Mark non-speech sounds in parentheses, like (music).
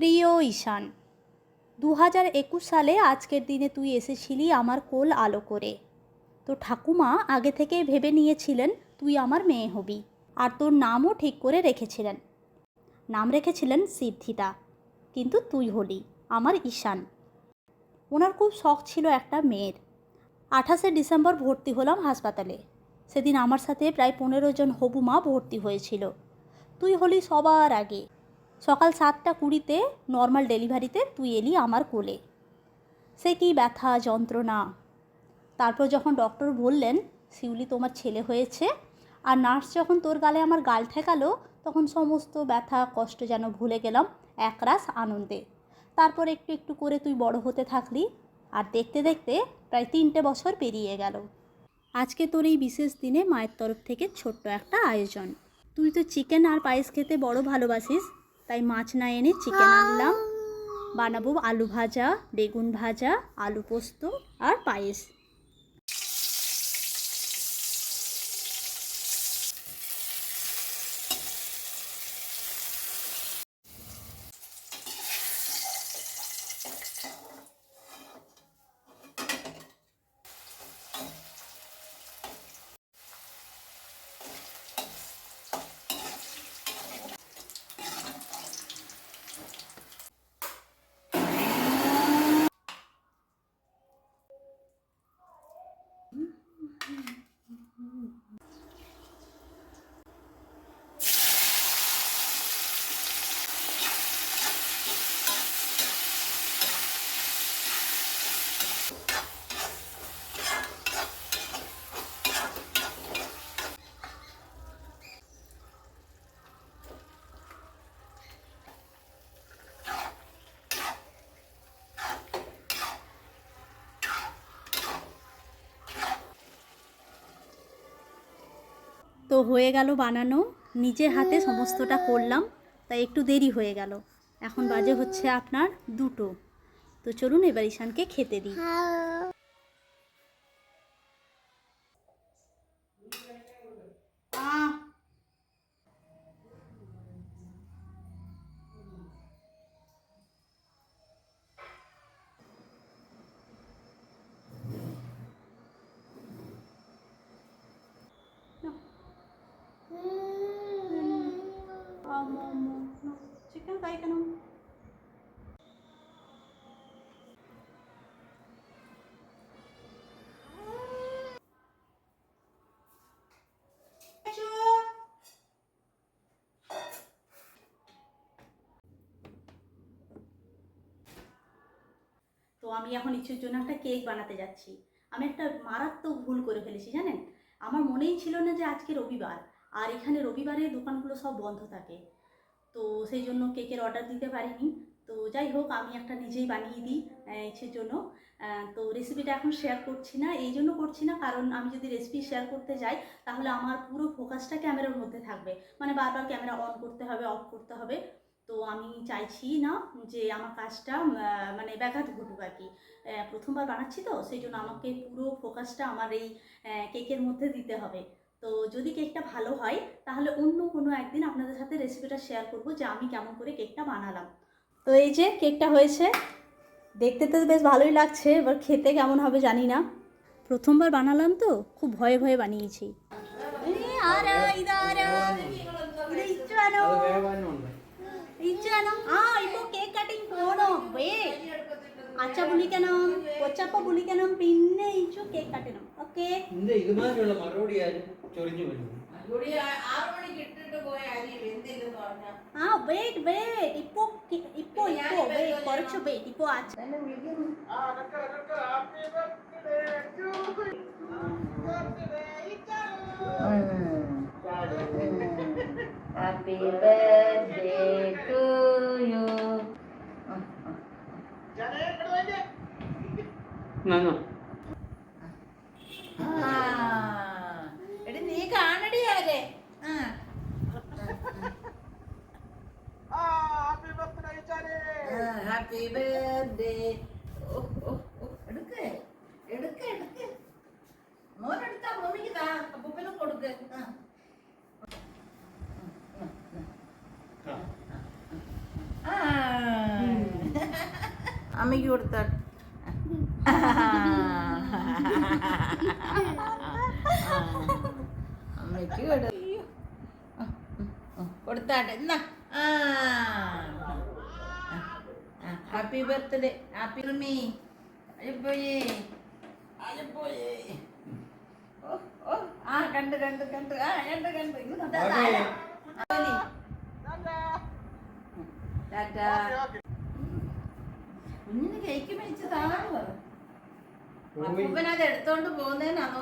প্রিয় ঈশান দু হাজার একুশ সালে আজকের দিনে তুই এসেছিলি আমার কোল আলো করে। তো ঠাকুমা আগে থেকে ভেবে নিয়েছিলেন তুই আমার মেয়ে হবি আর তোর নামও ঠিক করে রেখেছিলেন। নাম রেখেছিলেন সিদ্ধিতা কিন্তু তুই হলি আমার ঈশান। ওনার খুব শখ ছিল একটা মেয়ের। আঠাশে ডিসেম্বর ভর্তি হলাম হাসপাতালে। সেদিন আমার সাথে প্রায় পনেরো জন হবু মা ভর্তি হয়েছিল। তুই হলি সবার আগে। সকাল সাতটা কুড়িতে নর্মাল ডেলিভারিতে তুই এলি আমার কোলে। সে কি ব্যথা, যন্ত্রণা? তারপর যখন ডক্টর বললেন, শিউলি তোমার ছেলে হয়েছে। আর নার্স যখন তোর গালে আমার গাল ঠেকালো, তখন সমস্ত ব্যথা, কষ্ট যেন ভুলে গেলাম একরাশ আনন্দে। তারপর একটু একটু করে তুই বড় হতে থাকলি, আর দেখতে দেখতে প্রায় তিনটে বছর পেরিয়ে গেল। আজকে তোর এই বিশেষ দিনে মায়ের তরফ থেকে ছোট্ট একটা আয়োজন। তুই তো চিকেন আর পায়েস খেতে বড় ভালোবাসিস। তাই মাছ না এনে চিকেন আনলাম। বানাবো আলু ভাজা, বেগুন ভাজা, আলু পোস্ত আর পায়েস। Hmm? তো হয়ে গেল বানানো। নিজের হাতে সমস্তটা করলাম, তাই একটু দেরি হয়ে গেল। এখন বাজে হচ্ছে আপনার দুটো। তো চলুন এবার ঈশানকে খেতে দিই। চিকেন খাই কেন? তো আমি এখন ইচ্ছুর জন্য একটা কেক বানাতে যাচ্ছি। আমি একটা মারাত্মক ভুল করে ফেলেছি, জানেন? আমার মনেই ছিল না যে আজকে রবিবার, আর এখানে রবিবারে দোকানগুলো সব বন্ধ থাকে। তো সেই জন্য কেকের অর্ডার দিতে পারিনি। তো যাই হোক, আমি একটা নিজেই বানিয়ে দিই ইচ্ছের জন্য। তো রেসিপিটা এখন শেয়ার করছি না, এই জন্য করছি না, কারণ আমি যদি রেসিপি শেয়ার করতে যাই, তাহলে আমার পুরো ফোকাসটা ক্যামেরার মধ্যে থাকবে। মানে বারবার ক্যামেরা অন করতে হবে অফ করতে হবে। তো আমি চাইছি না যে আমার কাজটা মানে ব্যাঘাত ঘটুক আর কি। প্রথমবার বানাচ্ছি তো, সেই জন্য আমাকে পুরো ফোকাসটা আমার এই কেকের মধ্যে দিতে হবে। তো যদি কেকটা ভালো হয় তাহলে অন্য কোনো একদিন আপনাদের সাথে রেসিপিটা শেয়ার করব যে আমি কেমন করে কেকটা বানালাম। তো এই যে কেকটা হয়েছে দেখতে তো বেশ ভালোই লাগছে এবার খেতে কেমন হবে জানি না। প্রথমবার বানালাম তো খুব ভয়ে ভয়ে বানিয়েছি। ఇచ్చాను ఇప్పుడు కేక్ അച്ഛ വിളിക്കണം കൊച്ചപ്പ വിളിക്കണം പിന്നെ ഇച്ചു കേക്ക് കട്ടണം ഓക്കെ ഇതുമാതിരിയുള്ള മറുപടി ചൊരിഞ്ഞു വരുന്നു ആ വെയിറ്റ് വെയിറ്റ് ഇപ്പോ ഇപ്പോ ഇപ്പോ വെയിറ്റ് കുറച്ച് വെയിറ്റ് ഇപ്പോ അച്ഛനെ വിളിക്കുന്നു. ഹാപ്പി ബർത്ത്ഡേ എടി നീ കാണടി അവരെ ഹാപ്പി ബർത്ത്ഡേ എടുക്ക് എടുക്ക് എടുക്ക്. മോനെടുത്താ മമ്മിക്ക് താ അപ്പൂപ്പനും കൊടുക്ക്. ആ. ആ അമ്മയ്ക്ക് കൊടുത്താട്ടെ (laughs) അമ്മയ്ക്ക് കൊടു കൊടുത്താട്ടെ. എന്നാ ആ. ഹാപ്പി ബർത്ത്ഡേ ഹാപ്പി മീ അരിപ്പോയേ അരിപ്പോയേ ആ കണ്ട് കണ്ട് കണ്ട്. ആ കണ്ട് കണ്ട്. കുഞ്ഞിന് കേക്ക് മേടിച്ചതാണെന്ന് പറഞ്ഞു അപ്പൂപ്പനത് എടുത്തോണ്ട് പോകുന്നതിനാണോ